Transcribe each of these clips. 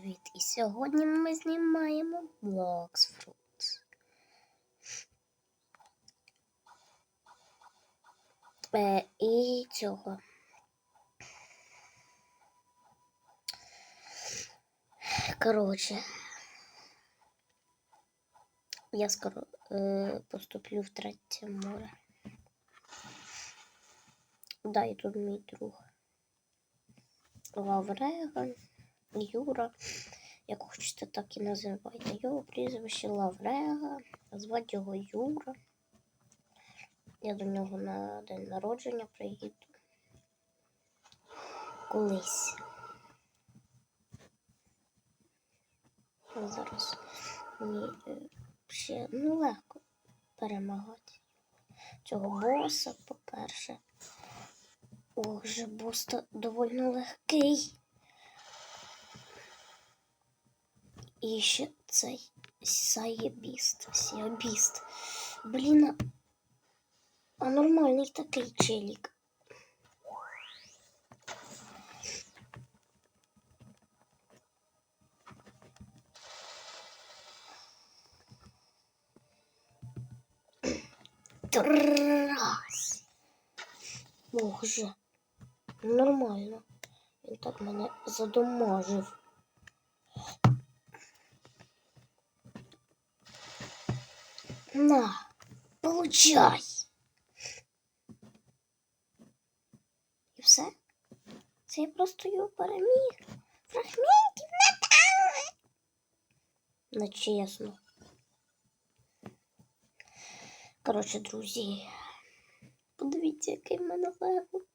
привіт! І сьогодні ми знімаємо Blox Fruits. Е, і цього. Коротше, я скоро е, поступлю в третє море. Да, і тут мій друг. Лаврега, Юра. Як хочете, так і називайте. Його прізвище Лаврега, звати його Юра. Я до нього на день народження приїду. Колись. Зараз мені е, ще ну, легко перемагати. Цього боса, по-перше. Ох, же бос доволі легкий. Цей Саєбіст. Сіабіст. Блін, а- нормальний такий челік. Раз. Ох же. Нормально. Він так мене задомажив. На, получай. І все? Це я просто його переміг. Фрагментів надали. Нечесно. Коротше, друзі. Подивіться, який в мене левел.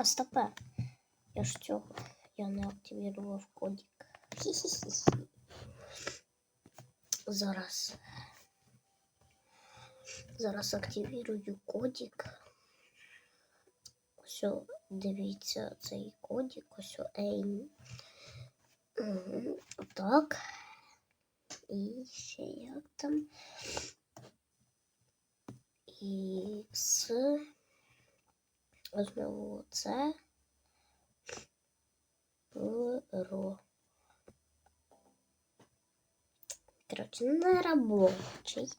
А, стопе. Я ж цього. Я не активував кодик. Хі-хі-хі. Зараз. Зараз активірую кодик. Ось, дивіться цей кодик. Ось о, ейм. Так. І ще як там. І с. Знову це. Ро. Коротше, не робочий.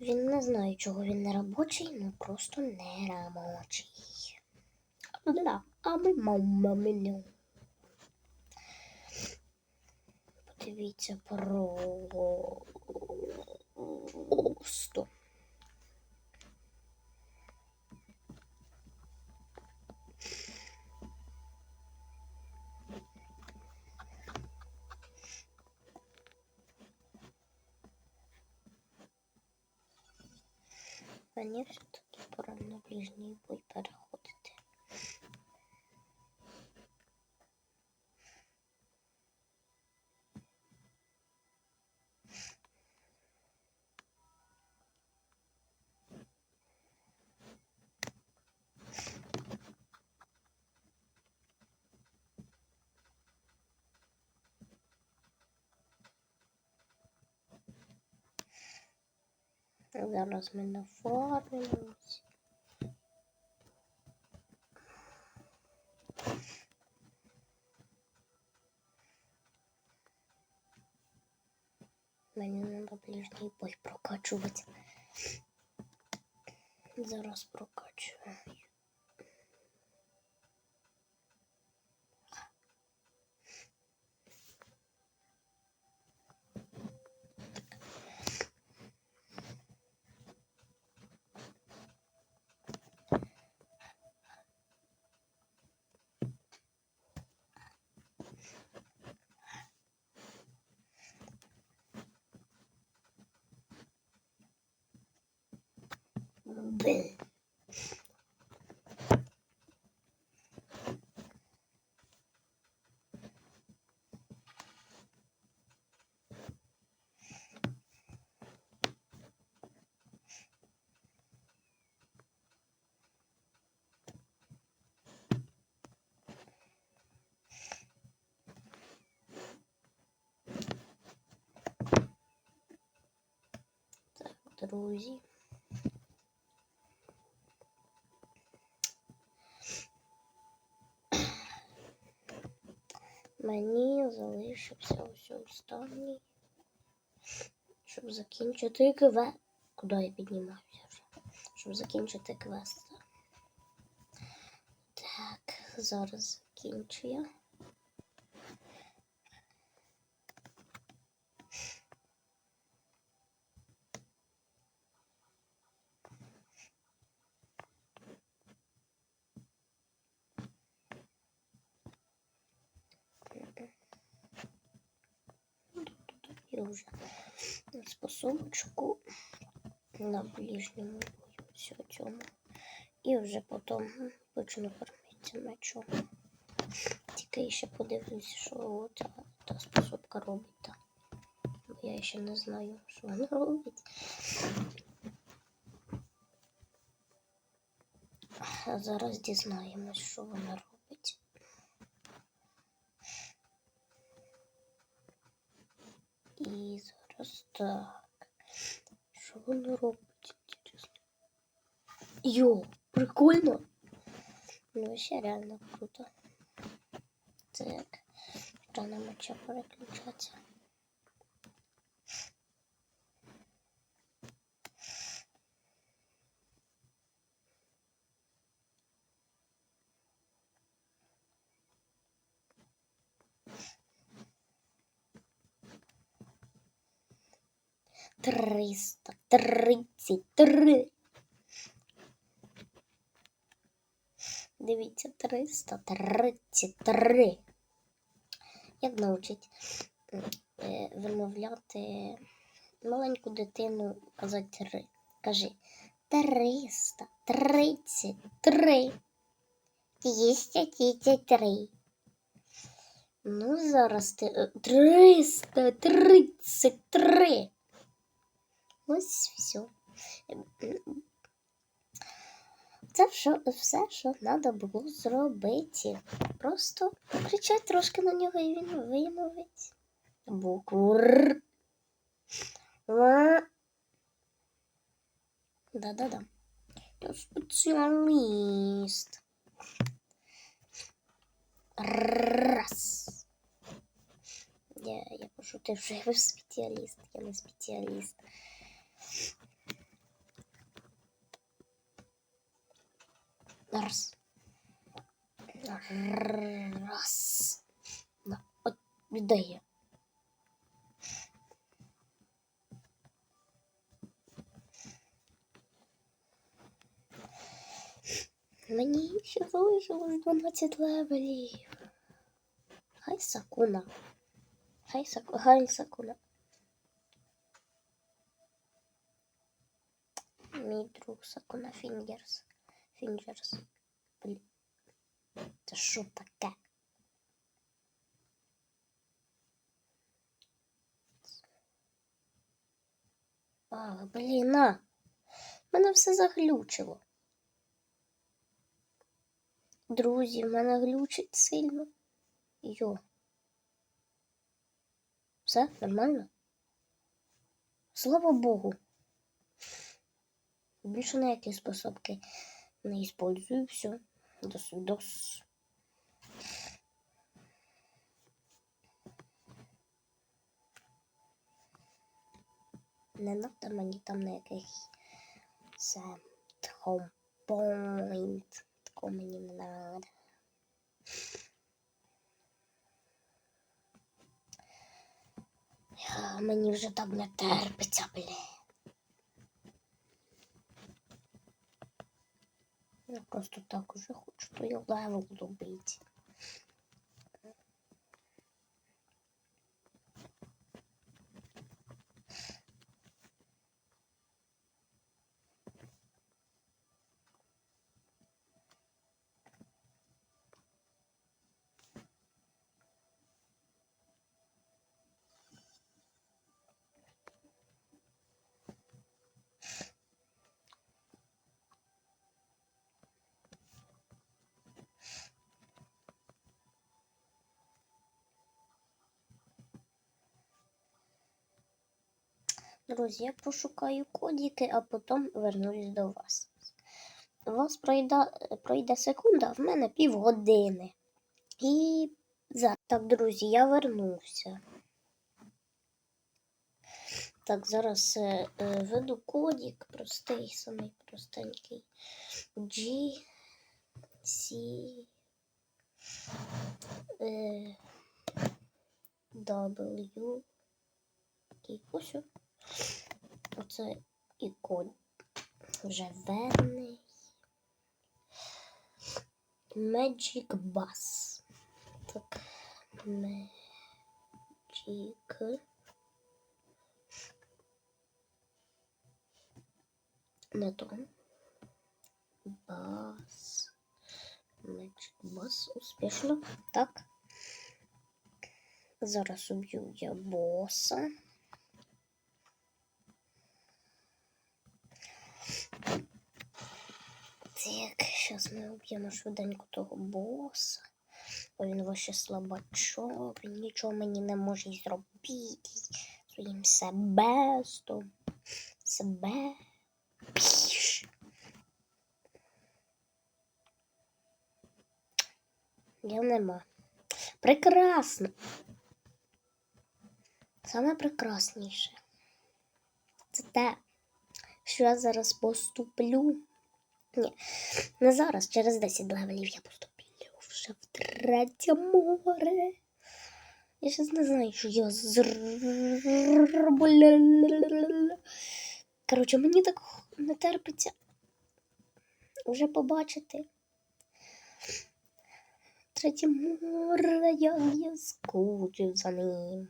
Він не знаю, чого він не робочий, ну просто не робочий. Да, а мама меню. Подивіться просто. Мені все-таки пора на ближній бой переходити. Зараз ми нафармимось. Мені треба ближній бой прокачувати. Зараз прокачую. Блин. Друзі. Мені залишився у цьому стані, щоб закінчити квест. Куди я піднімаюся вже? Щоб закінчити квест. Так, зараз закінчу я. Я вже способочку на ближньому бою всього цьому. І вже потім почну кормитися мечом. Тільки ще подивлюсь, що ця та способка робить. Та. Бо я ще не знаю, що вона робить. А зараз дізнаємось, що вона робить. І зараз так. Що воно робить? Інтересно. Йо, прикольно. Ну, ще реально круто. Так. Що на моча переключатися. Триста тридцять три. Дивіться, 333. Як навчить е, вимовляти маленьку дитину казати три. Кажи 333. 233. Ну, зараз ти е, 333. Ось все. Це все, що треба було зробити. Просто кричать трошки на нього і він вимовить. Букву. Р. Да-да-да. Я спеціаліст. Раз. Я, я пошутив, що я спеціаліст. Я не спеціаліст. Раз. Раз. На, от віддає. Мені ще залишилось 12 левелів. Хай Сакуна. Хай Саку... Хай Сакуна. Мій друг Сакуна Фінгерс. Фінджерс. Блін. Це що таке? А, блін, а. Мене все заглючило. Друзі, в мене глючить сильно. Йо. Все нормально? Слава Богу. Більше ніякі способки не использую. Все. До свидос. Не надо мені там ніяких це тромпойнт. Такого мені не надо. Мені вже так не терпиться, бля. Я просто так уже хочу той левел добити. Друзі, я пошукаю кодики, а потім вернусь до вас. У вас пройде, пройде секунда, а в мене півгодини. І за... так, друзі, я вернувся. Так, зараз е, е, веду кодик, простий, самий простенький. G, C, е, W. Такий ось. Оце і код вже верний. Magic Bus. Так. Magic. Не то. Бас. Magic Bus. Успішно. Так. Зараз уб'ю я боса. Так, зараз ми уб'ємо швиденько того боса. Бо він ваше слабачок, він нічого мені не може зробити своїм себестом. Себе. Піш. Я нема. Прекрасно. Саме прекрасніше. Це те, що я зараз поступлю. Ні, не зараз, через 10 левелів я поступлю вже в третє море. Я щас не знаю, що я зроблю. Коротше, мені так не терпиться вже побачити. Третє море, я скучив за ним.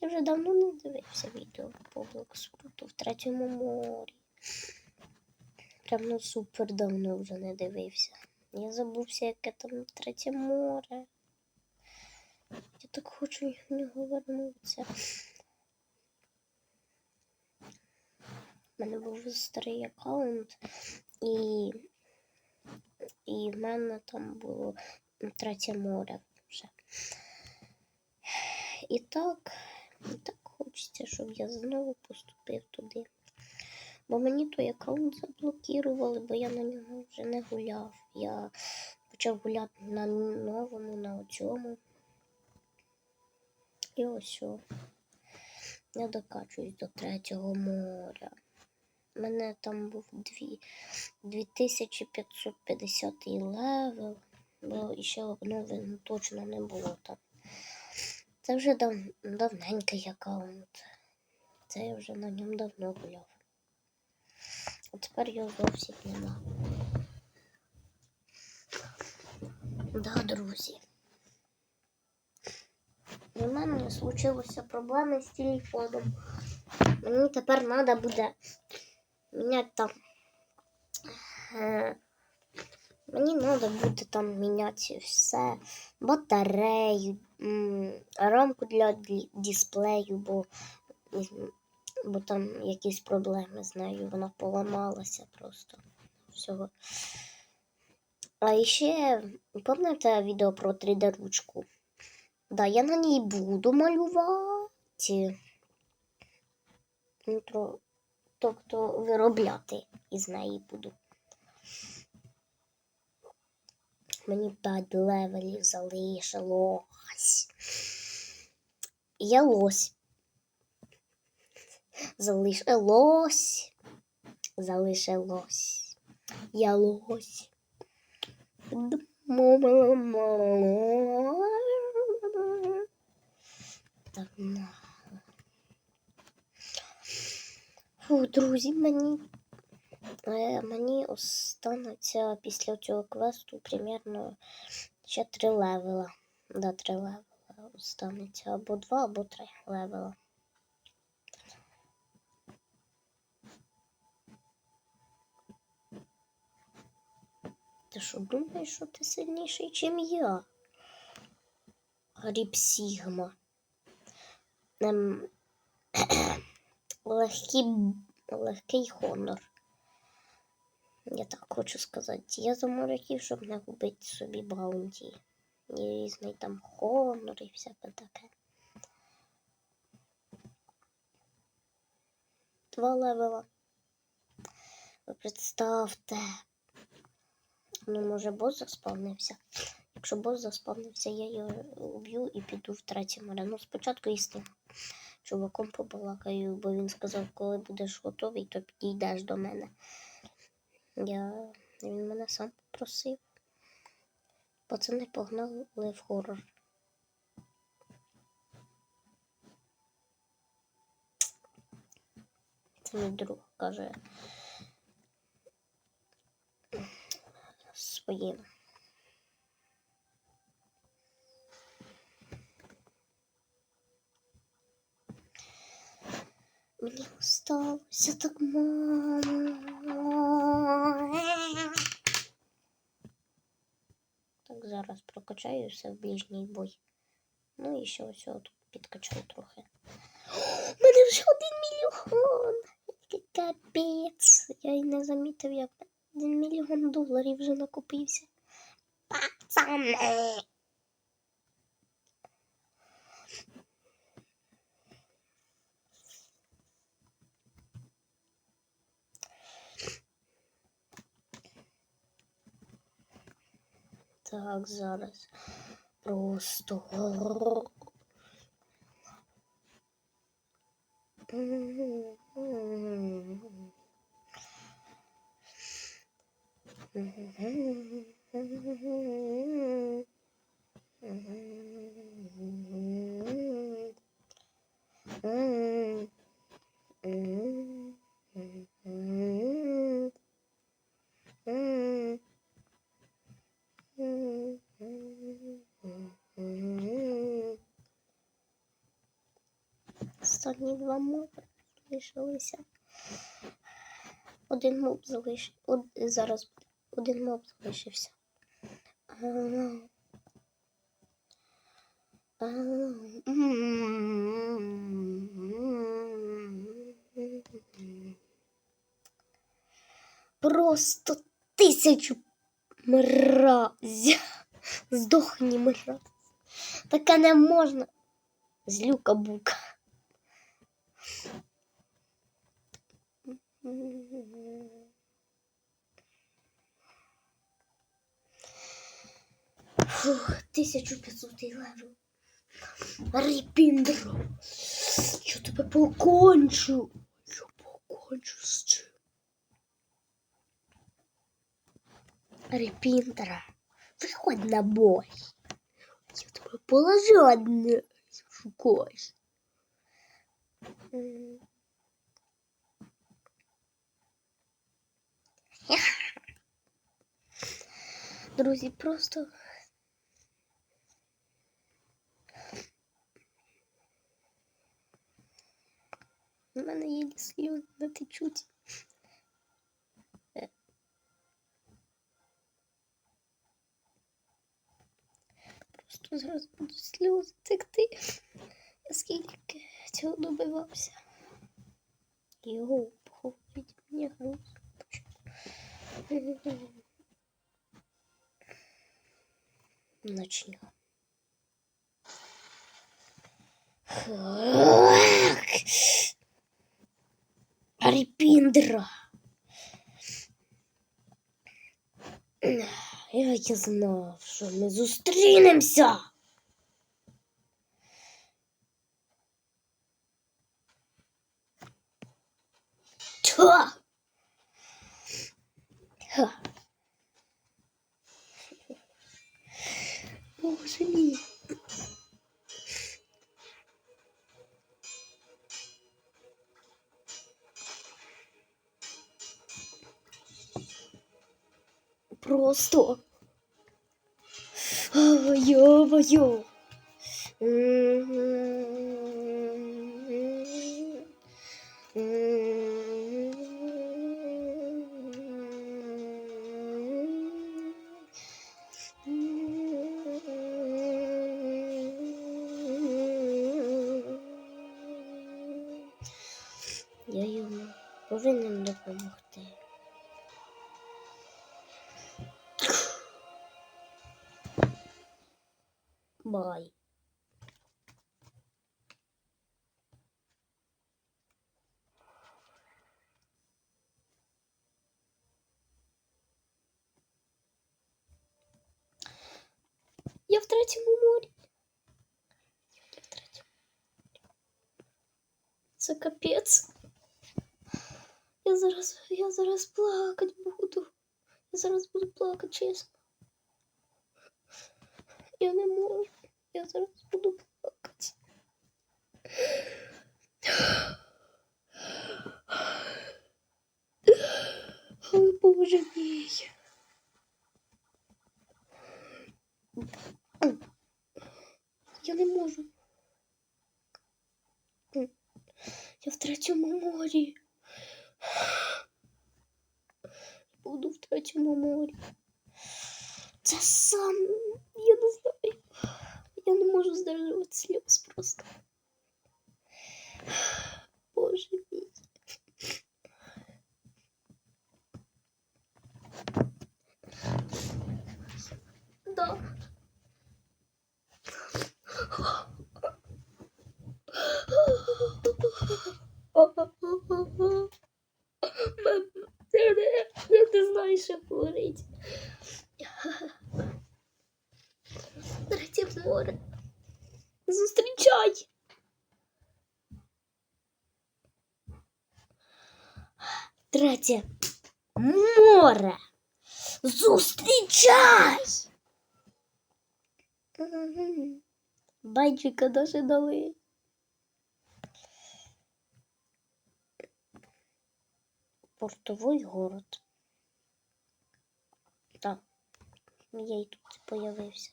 Я вже давно не дивився відео по Блокспруту в третьому морі. Прям ну супер давно вже не дивився. Я забувся, яке там третє море. Я так хочу в нього вернутися. У мене був старий аккаунт, і, і в мене там було третє море вже. І так, і так хочеться, щоб я знову поступив туди. Бо мені той аккаунт заблокували, бо я на ньому вже не гуляв. Я почав гуляти на новому, на цьому. І ось о. Я докачуюсь до третього моря. У мене там був дві, 2550 левел, бо ще обновлено точно не було там. Це вже дав, давненький аккаунт. Це я вже на ньому давно гуляв. А тепер його зовсім нема. Да, друзі. У мене случилися проблеми з телефоном. Мені тепер треба буде міняти там. Е, мені треба буде там міняти все. Батарею, рамку для дисплею, бо бо там якісь проблеми з нею, вона поламалася просто всього. А ще, пам'ятаєте відео про 3D-ручку? Да, я на ній буду малювати. Ну, Тобто виробляти із неї буду. Мені 5 левелів залишилось. Я лось. Залишилось. Залишилось. Я лось. Так. Фу, друзі, мені, мені останеться після цього квесту примерно ще три левела. Да, три левела останеться. Або два, або три левела. Ти що думаєш, що ти сильніший, ніж я? Гріб Сігма. Ем, легкий, легкий хонор. Я так хочу сказати. Я за моряків, щоб не купити собі баунті. І різний там хонор і всяке таке. Два левела. Ви представте. Ну, може, бос заспавнився. Якщо бос заспавнився, я його уб'ю і піду в третє море. Ну, спочатку із тим чуваком побалакаю, бо він сказав, коли будеш готовий, то підійдеш до мене. Я... Він мене сам попросив. Пацани погнали в хорор. Це мій друг каже своїм. Мені осталося так мало. Так, зараз прокачаюся в ближній бой. Ну і ще ось тут підкачаю трохи. У мене вже один мільйон. Капець. Я й не замітив, як один мільйон доларів вже накопився. Пацани. Так, зараз просто. Останні два моби залишилися. Один моб залишився. Од... Зараз один моб залишився. Просто тисячу мразь. Здохні мразь. Таке не можна. Злюка Фух, 1500 левел. Репіндро. Я тебе покончу. Я покончу з цим. Репіндра. Виходь на бой. Я тебе положу одне. Шукай. Друзі, просто. У мене є сльози натечуть. Просто зараз будуть сльози текти. Я скільки цього добивався. Його походить мені груз. Начнем. Арипиндра. Я і знав, що ми зустрінемося. Ха! Ха! Боже мій. Просто. Ё-моё. Я зараз, я зараз плакать буду. Я зараз буду плакати, чесно. Я не можу. Я зараз буду плакати. Ой, боже мій. Я не можу. Я в третьому морі. Буду в третьому морі. Це сам. Я не знаю. Я не можу здержувати сльоз просто. Боже мій. Да. Я не, я не знаю, що говорити. Третє море. Зустрічай. Третє море. Зустрічай. Байчика даже дали. Портовий город. Так. Я і тут появився.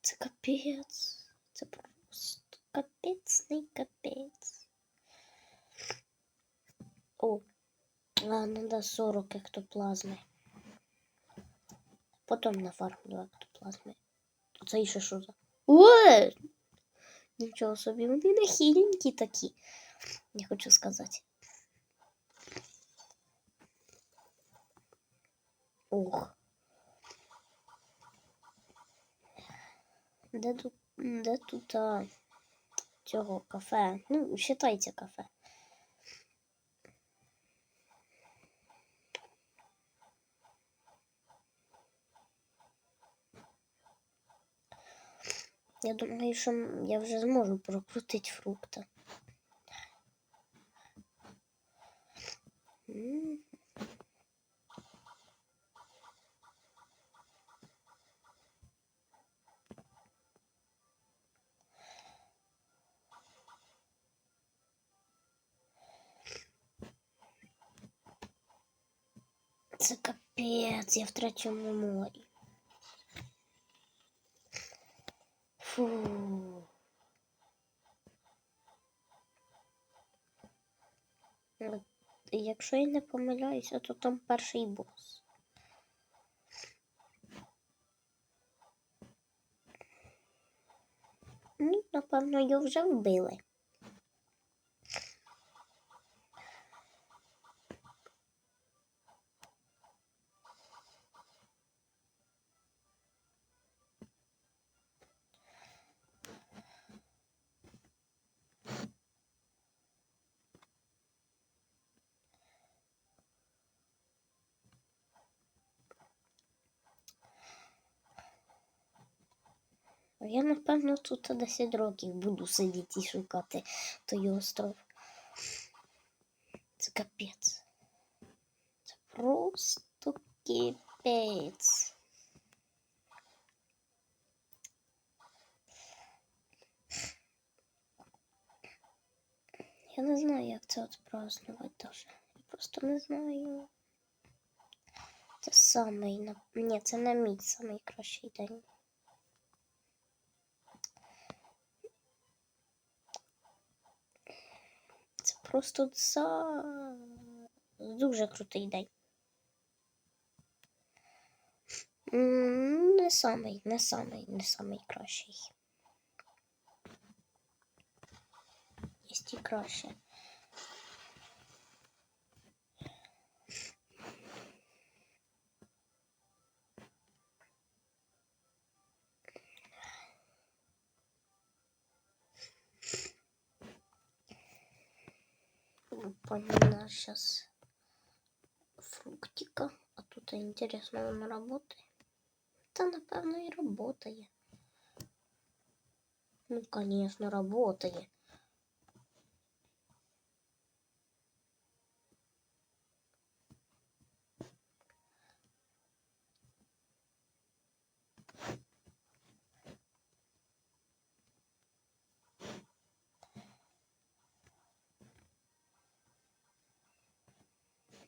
Це капець. Це просто капецний капець. О, а, надо 40 ектоплазми. Потім нафармлю ектоплазми. Це ще що за? Ой! Нічого собі, вони нахиленькі такі. Я хочу сказати. Ох. Де тут, де тут а, цього кафе? Ну, считайте кафе. Я думаю, що я вже зможу прокрутити фрукти. М. Це капець, я в третьому морі. Якщо я не помиляюся, то там перший бос. Ну, напевно, його вже вбили. Я, напевно, тут 10 років буду сидіти і шукати той остров. Це капець. Це просто кипець. Я не знаю, як це от празднувати. Я просто не знаю. Це самий. Ні, це не мій самий кращий день. Це просто це дуже крутий день. Не самий, не самий, не самий кращий. Є і краще. сейчас фруктика. А тут интересно, он работает. Та напевно і работає. Ну, конечно, работає.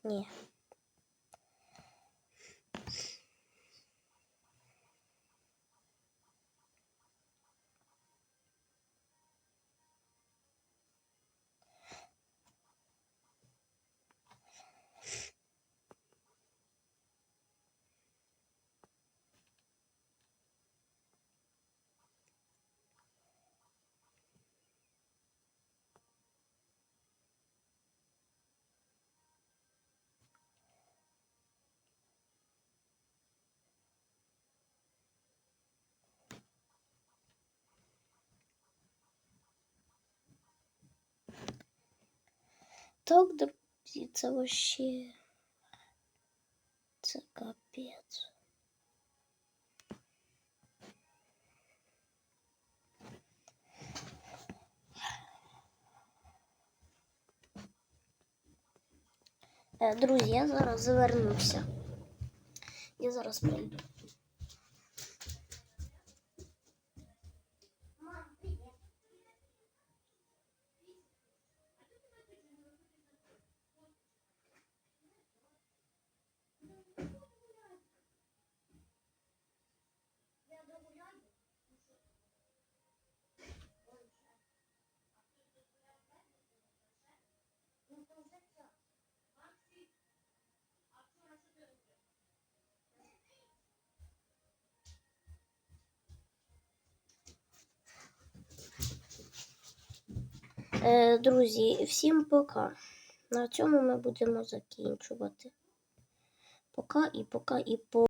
Ні. Так, друзі, це вообще. Це капець. Е, Друзі, я зараз завернуся. Я зараз прийду. Друзі, всім пока. На цьому ми будемо закінчувати. Пока і пока і по.